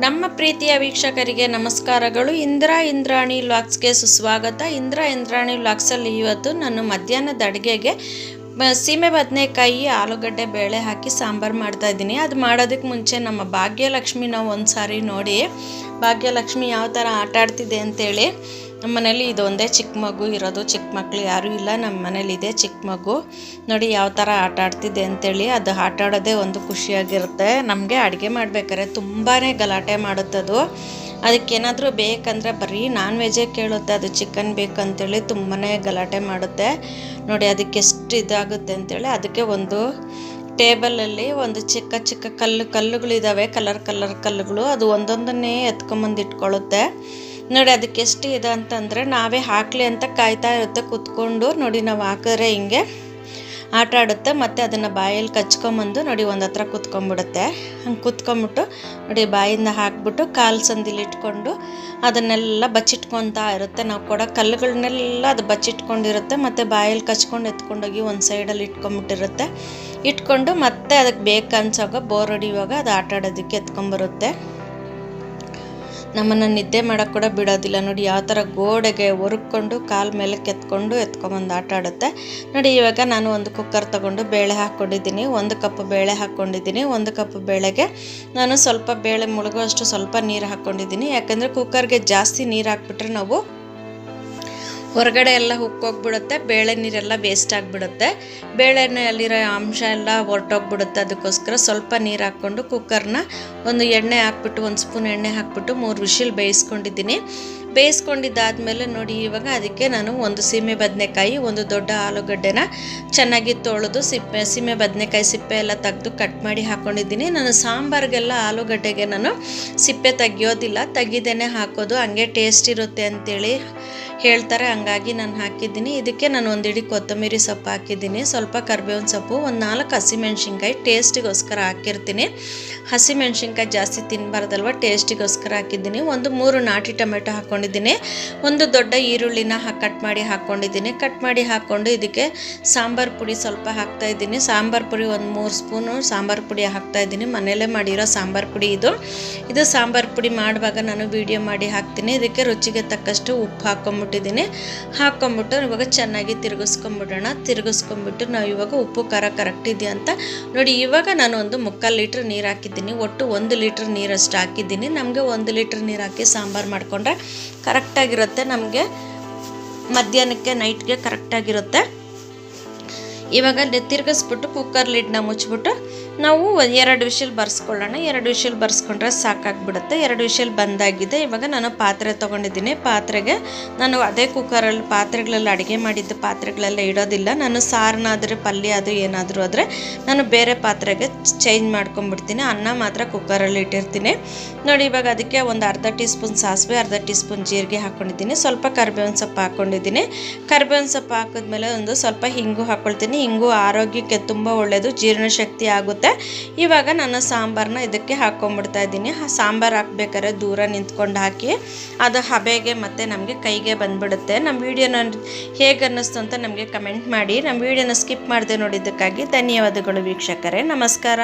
ನಮ್ಮ ಪ್ರೀತಿಯ ವೀಕ್ಷಕರಿಗೆ ನಮಸ್ಕಾರಗಳು. ಇಂದ್ರಾ ಇಂದ್ರಾಣಿ ಲಾಕ್ಸ್ಗೆ ಸುಸ್ವಾಗತ. ಇಂದ್ರಾ ಇಂದ್ರಾಣಿ ಲಾಕ್ಸಲ್ಲಿ ಇವತ್ತು ನಾನು ಮಧ್ಯಾಹ್ನದ ಅಡುಗೆಗೆ ಸೀಮೆ ಬದನೆಕಾಯಿ, ಆಲೂಗಡ್ಡೆ, ಬೇಳೆ ಹಾಕಿ ಸಾಂಬಾರು ಮಾಡ್ತಾ ಇದ್ದೀನಿ. ಅದು ಮಾಡೋದಕ್ಕೆ ಮುಂಚೆ ನಮ್ಮ ಭಾಗ್ಯಲಕ್ಷ್ಮಿ ನಾವು ಒಂದು ಸಾರಿ ನೋಡಿ ಭಾಗ್ಯಲಕ್ಷ್ಮಿ ಯಾವ ಥರ ಆಟ ಆಡ್ತಿದೆ ಅಂತೇಳಿ ನಮ್ಮ ಮನೇಲಿ ಇದೊಂದೇ ಚಿಕ್ಕ ಮಗು ಇರೋದು, ಚಿಕ್ಕ ಮಕ್ಕಳು ಯಾರೂ ಇಲ್ಲ ನಮ್ಮ ಮನೇಲಿ ಇದೆ ಚಿಕ್ಕ ಮಗು. ನೋಡಿ ಯಾವ ಥರ ಆಟ ಆಡ್ತಿದೆ ಅಂತೇಳಿ, ಅದು ಆಟ ಆಡೋದೇ ಒಂದು ಖುಷಿಯಾಗಿರುತ್ತೆ. ನಮಗೆ ಅಡುಗೆ ಮಾಡ್ಬೇಕಾದ್ರೆ ತುಂಬಾ ಗಲಾಟೆ ಮಾಡುತ್ತದು. ಅದಕ್ಕೇನಾದರೂ ಬೇಕಂದರೆ ಬರೀ ನಾನ್ ವೆಜ್ಜೇ ಕೇಳುತ್ತೆ, ಅದು ಚಿಕನ್ ಬೇಕಂತೇಳಿ ತುಂಬಾ ಗಲಾಟೆ ಮಾಡುತ್ತೆ. ನೋಡಿ ಅದಕ್ಕೆ ಎಷ್ಟು ಇದಾಗುತ್ತೆ ಅಂತೇಳಿ, ಅದಕ್ಕೆ ಒಂದು ಟೇಬಲಲ್ಲಿ ಒಂದು ಚಿಕ್ಕ ಚಿಕ್ಕ ಕಲ್ಲು ಕಲ್ಲುಗಳಿದ್ದಾವೆ ಕಲರ್ ಕಲರ್ ಕಲ್ಲುಗಳು, ಅದು ಒಂದೊಂದನ್ನೇ ಎತ್ಕೊಂಬಂದು ಇಟ್ಕೊಳ್ಳುತ್ತೆ. ನೋಡಿ ಅದಕ್ಕೆಷ್ಟು ಇದೆ ಅಂತಂದರೆ, ನಾವೇ ಹಾಕಲಿ ಅಂತ ಕಾಯ್ತಾ ಇರುತ್ತೆ, ಕುತ್ಕೊಂಡು ನೋಡಿ, ನಾವು ಹಾಕಿದ್ರೆ ಹಿಂಗೆ ಆಟ ಆಡುತ್ತೆ, ಮತ್ತು ಅದನ್ನು ಬಾಯಲ್ಲಿ ಕಚ್ಕೊಂಬಂದು ನೋಡಿ, ಒಂದು ಹತ್ರ ಕುತ್ಕೊಂಡ್ಬಿಡುತ್ತೆ. ಹಂಗೆ ಕುತ್ಕೊಂಬಿಟ್ಟು ನೋಡಿ, ಬಾಯಿಂದ ಹಾಕ್ಬಿಟ್ಟು ಕಾಲು ಸಂದಿಲಿ ಇಟ್ಕೊಂಡು ಅದನ್ನೆಲ್ಲ ಬಚ್ಚಿಟ್ಕೊತಾ ಇರುತ್ತೆ. ನಾವು ಕೊಡೋ ಕಲ್ಲುಗಳನ್ನೆಲ್ಲ ಅದು ಬಚ್ಚಿಟ್ಕೊಂಡಿರುತ್ತೆ, ಮತ್ತು ಬಾಯಲ್ಲಿ ಕಚ್ಕೊಂಡು ಎತ್ಕೊಂಡೋಗಿ ಒಂದು ಸೈಡಲ್ಲಿ ಇಟ್ಕೊಂಬಿಟ್ಟಿರುತ್ತೆ ಇಟ್ಕೊಂಡು ಮತ್ತೆ ಅದಕ್ಕೆ ಬೇಕನ್ಸಾಗ ಬೋರ್ ಹೊಡಿಯುವಾಗ ಅದು ಆಟ ಆಡೋದಕ್ಕೆ ಎತ್ಕೊಂಬರುತ್ತೆ ನಮ್ಮನ್ನು ನಿದ್ದೆ ಮಾಡೋಕ್ಕೆ ಕೂಡ ಬಿಡೋದಿಲ್ಲ. ನೋಡಿ, ಯಾವ ಥರ ಗೋಡೆಗೆ ಒರ್ಕೊಂಡು ಕಾಲು ಮೇಲೆ ಕೆತ್ಕೊಂಡು ಎತ್ಕೊಂಬಂದು ಆಟ ಆಡುತ್ತೆ. ನೋಡಿ, ಇವಾಗ ನಾನು ಒಂದು ಕುಕ್ಕರ್ ತೊಗೊಂಡು ಬೇಳೆ ಹಾಕ್ಕೊಂಡಿದ್ದೀನಿ. ಒಂದು ಕಪ್ ಬೇಳೆ ಹಾಕ್ಕೊಂಡಿದ್ದೀನಿ. ಒಂದು ಕಪ್ ಬೇಳೆಗೆ ನಾನು ಸ್ವಲ್ಪ ಬೇಳೆ ಮುಳುಗುವಷ್ಟು ಸ್ವಲ್ಪ ನೀರು ಹಾಕ್ಕೊಂಡಿದ್ದೀನಿ. ಯಾಕಂದರೆ ಕುಕ್ಕರ್ಗೆ ಜಾಸ್ತಿ ನೀರು ಹಾಕ್ಬಿಟ್ರೆ ನಾವು ಹೊರಗಡೆ ಎಲ್ಲ ಉಕ್ಕೋಗ್ಬಿಡುತ್ತೆ, ಬೇಳೆ ನೀರೆಲ್ಲ ವೇಸ್ಟ್ ಆಗಿಬಿಡುತ್ತೆ. ಬೇಳೆನಲ್ಲಿರೋ ಅಂಶ ಎಲ್ಲ ಹೊರಟೋಗ್ಬಿಡುತ್ತೆ ಅದಕ್ಕೋಸ್ಕರ ಸ್ವಲ್ಪ ನೀರು ಹಾಕ್ಕೊಂಡು ಕುಕ್ಕರ್ನ ಒಂದು ಎಣ್ಣೆ ಹಾಕ್ಬಿಟ್ಟು, ಒಂದು ಸ್ಪೂನ್ ಎಣ್ಣೆ ಹಾಕ್ಬಿಟ್ಟು ಮೂರು ವಿಶಿಲ್ ಬೇಯಿಸ್ಕೊಂಡಿದ್ದೀನಿ. ಬೇಯಿಸ್ಕೊಂಡಿದ್ದಾದಮೇಲೆ ನೋಡಿ, ಇವಾಗ ಅದಕ್ಕೆ ನಾನು ಒಂದು ಸೀಮೆ ಬದನೆಕಾಯಿ, ಒಂದು ದೊಡ್ಡ ಆಲೂಗಡ್ಡೆನ ಚೆನ್ನಾಗಿ ತೊಳೆದು ಸಿಪ್ಪೆ, ಸೀಮೆ ಬದನೆಕಾಯಿ ಸಿಪ್ಪೆ ಎಲ್ಲ ತೆಗೆದು ಕಟ್ ಮಾಡಿ ಹಾಕ್ಕೊಂಡಿದ್ದೀನಿ ನಾನು ಸಾಂಬಾರಿಗೆಲ್ಲ ಆಲೂಗಡ್ಡೆಗೆ ನಾನು ಸಿಪ್ಪೆ ತೆಗಿಯೋದಿಲ್ಲ. ತೆಗಿದೇನೆ ಹಾಕೋದು. ಹಂಗೆ ಟೇಸ್ಟ್ ಇರುತ್ತೆ ಅಂತೇಳಿ ಹೇಳ್ತಾರೆ. ಹಂಗಾಗಿ ನಾನು ಹಾಕಿದ್ದೀನಿ. ಇದಕ್ಕೆ ನಾನು ಒಂದು ಇಡೀ ಕೊತ್ತಂಬರಿ ಸೊಪ್ಪು ಹಾಕಿದ್ದೀನಿ. ಸ್ವಲ್ಪ ಕರಿಬೇವಿನ ಸೊಪ್ಪು, ಒಂದು ನಾಲ್ಕು ಹಸಿಮೆಣ್ಸಿನ್ಕಾಯಿ ಟೇಸ್ಟಿಗೋಸ್ಕರ ಹಾಕಿರ್ತೀನಿ. ಹಸಿಮೆಣ್ಸಿನ್ಕಾಯಿ ಜಾಸ್ತಿ ತಿನ್ನಬಾರ್ದಲ್ವ ಟೇಸ್ಟಿಗೋಸ್ಕರ ಹಾಕಿದ್ದೀನಿ. ಒಂದು ಮೂರು ನಾಟಿ ಟೊಮೆಟೊ ಹಾಕ್ಕೊಂಡಿದ್ದೀನಿ ಒಂದು ದೊಡ್ಡ ಈರುಳ್ಳಿನ ಕಟ್ ಮಾಡಿ ಹಾಕ್ಕೊಂಡಿದ್ದೀನಿ ಕಟ್ ಮಾಡಿ ಹಾಕ್ಕೊಂಡು ಇದಕ್ಕೆ ಸಾಂಬಾರು ಪುಡಿ ಸ್ವಲ್ಪ ಹಾಕ್ತಾ ಇದ್ದೀನಿ. ಸಾಂಬಾರು ಪುಡಿ ಒಂದು ಮೂರು ಸ್ಪೂನು ಸಾಂಬಾರು ಪುಡಿ ಹಾಕ್ತಾ ಇದ್ದೀನಿ. ಮನೆಯಲ್ಲೇ ಮಾಡಿರೋ ಸಾಂಬಾರು ಪುಡಿ ಇದು. ಇದು ಸಾಂಬಾರು ಪುಡಿ ಮಾಡುವಾಗ ನಾನು ವೀಡಿಯೋ ಮಾಡಿ ಹಾಕ್ತೀನಿ. ಇದಕ್ಕೆ ರುಚಿಗೆ ತಕ್ಕಷ್ಟು ಉಪ್ಪು ಹಾಕ್ಕೊಂಬಿಟ್ಟಿದ್ದೀನಿ. ಹಾಕ್ಕೊಂಬಿಟ್ಟು ಇವಾಗ ಚೆನ್ನಾಗಿ ತಿರುಗಿಸ್ಕೊಂಬಿಡೋಣ. ತಿರುಗಿಸ್ಕೊಂಬಿಟ್ಟು ನಾವು ಇವಾಗ ಉಪ್ಪು, ಖಾರ ಕರೆಕ್ಟ್ ಇದೆಯಾ ಅಂತ ನೋಡಿ. ಇವಾಗ ನಾನು ಒಂದು ಮುಕ್ಕಾಲು ಲೀಟ್ರ್ ನೀರು ಹಾಕಿದ್ದೀನಿ. ಒಟ್ಟು ಒಂದು ಲೀಟ್ರ್ ನೀರಷ್ಟು ಹಾಕಿದ್ದೀನಿ. ನಮಗೆ ಒಂದು ಲೀಟ್ರ್ ನೀರು ಹಾಕಿ ಸಾಂಬಾರು ಮಾಡಿಕೊಂಡ್ರೆ ಕರೆಕ್ಟಾಗಿರುತ್ತೆ ನಮಗೆ. ಮಧ್ಯಾಹ್ನಕ್ಕೆ ನೈಟ್ಗೆ ಕರೆಕ್ಟಾಗಿರುತ್ತೆ. ಇವಾಗ ತಿರುಗಿಸ್ಬಿಟ್ಟು ಕುಕ್ಕರ್ ಲಿಡ್ನ ಮುಚ್ಚಿಬಿಟ್ಟು ನಾವು ಎರಡು ವಿಷಲ್ ಬರ್ಸ್ಕೊಳ್ಳೋಣ. ಎರಡು ವಿಷಲ್ ಬರ್ಸ್ಕೊಂಡ್ರೆ ಸಾಕಾಗ್ಬಿಡುತ್ತೆ. ಎರಡು ವಿಷಲ್ ಬಂದಾಗಿದೆ. ಇವಾಗ ನಾನು ಪಾತ್ರೆ ತೊಗೊಂಡಿದ್ದೀನಿ. ಪಾತ್ರೆಗೆ ನಾನು ಅದೇ ಕುಕ್ಕರಲ್ಲಿ ಪಾತ್ರೆಗಳಲ್ಲಿ ಅಡುಗೆ ಮಾಡಿದ್ದ ಪಾತ್ರೆಗಳೆಲ್ಲ ಇಡೋದಿಲ್ಲ. ನಾನು ಸಾರನಾದರೆ ಪಲ್ಯ ಅದು ಏನಾದರೂ ಆದರೆ ನಾನು ಬೇರೆ ಪಾತ್ರೆಗೆ ಚೇಂಜ್ ಮಾಡ್ಕೊಂಡ್ಬಿಡ್ತೀನಿ ಅನ್ನ ಮಾತ್ರ ಕುಕ್ಕರಲ್ಲಿ ಇಟ್ಟಿರ್ತೀನಿ. ನೋಡಿ, ಇವಾಗ ಅದಕ್ಕೆ ಒಂದು ಅರ್ಧ ಟೀ ಸ್ಪೂನ್ ಸಾಸಿವೆ, ಅರ್ಧ ಟೀ ಸ್ಪೂನ್ ಜೀರಿಗೆ ಹಾಕ್ಕೊಂಡಿದ್ದೀನಿ ಸ್ವಲ್ಪ ಕರ್ಬೇವಿನ ಸೊಪ್ಪು ಹಾಕ್ಕೊಂಡಿದ್ದೀನಿ ಕರ್ಬೇವಿನ ಸೊಪ್ಪು ಹಾಕಿದ್ಮೇಲೆ ಒಂದು ಸ್ವಲ್ಪ ಹಿಂಗು ಹಾಕ್ಕೊಳ್ತೀನಿ ಹಿಂಗು ಆರೋಗ್ಯಕ್ಕೆ ತುಂಬ ಒಳ್ಳೆಯದು ಜೀರ್ಣಶಕ್ತಿ ಆಗುತ್ತೆ. ಇವಾಗ ನಾನು ಸಾಂಬಾರನ್ನ ಇದಕ್ಕೆ ಹಾಕ್ಕೊಂಡ್ಬಿಡ್ತಾ ಇದ್ದೀನಿ. ಸಾಂಬಾರು ಹಾಕ್ಬೇಕಾದ್ರೆ ದೂರ ನಿಂತ್ಕೊಂಡು ಹಾಕಿ, ಅದು ಹಬೆಗೆ ಮತ್ತು ನಮಗೆ ಕೈಗೆ ಬಂದುಬಿಡುತ್ತೆ. ನಮ್ಮ ವೀಡಿಯೋನ ಹೇಗೆ ಅನ್ನಿಸ್ತು ಅಂತ ನಮಗೆ ಕಮೆಂಟ್ ಮಾಡಿ. ನಮ್ಮ ವೀಡಿಯೋನ ಸ್ಕಿಪ್ ಮಾಡದೆ ನೋಡಿದ್ದಕ್ಕಾಗಿ ಧನ್ಯವಾದಗಳು ವೀಕ್ಷಕರೇ. ನಮಸ್ಕಾರ.